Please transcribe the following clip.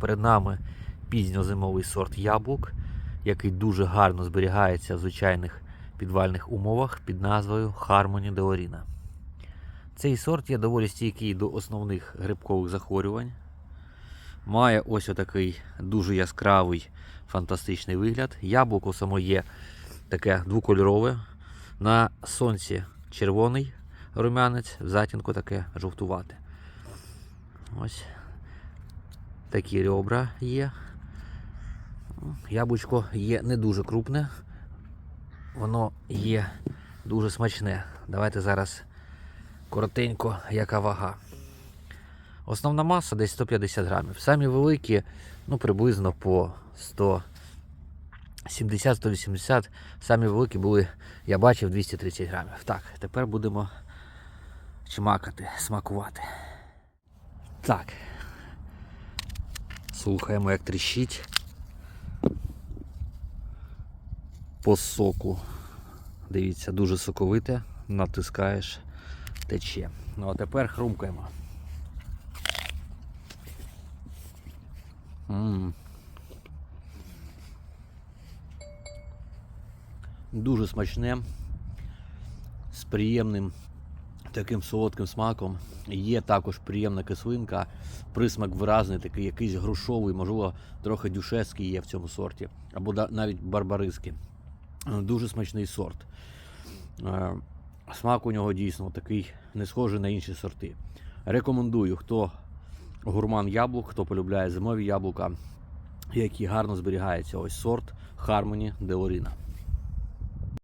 Перед нами пізньозимовий сорт яблук, який дуже гарно зберігається в звичайних підвальних умовах під назвою Harmony Deorina. Цей сорт є доволі стійкий до основних грибкових захворювань. Має ось отакий дуже яскравий фантастичний вигляд. Яблуко само є таке двокольорове. На сонці червоний рум'янець, в затінку таке жовтувате. Ось такі ребра є. Яблучко є не дуже крупне, воно є дуже смачне. Давайте зараз коротенько, яка вага. Основна маса десь 150 грамів. Самі великі, ну приблизно по 170-180. Самі великі були, я бачив, 230 грамів. Так, тепер будемо чмакати, смакувати. Так. Слухаємо, як тріщить. По соку. Дивіться, дуже соковите. Натискаєш, тече. Ну а тепер хрумкаємо. М. Дуже смачне, з приємним таким солодким смаком. Є також приємна кислинка, присмак виразний, такий якийсь грушовий, можливо, трохи дюшеський є в цьому сорті, або навіть барбариський. Е, Дуже смачний сорт. Е, Смак у нього дійсно такий не схожий на інші сорти. Рекомендую, хто гурман яблук, хто полюбляє зимові яблука, які гарно зберігаються. Ось сорт Harmony Deorina.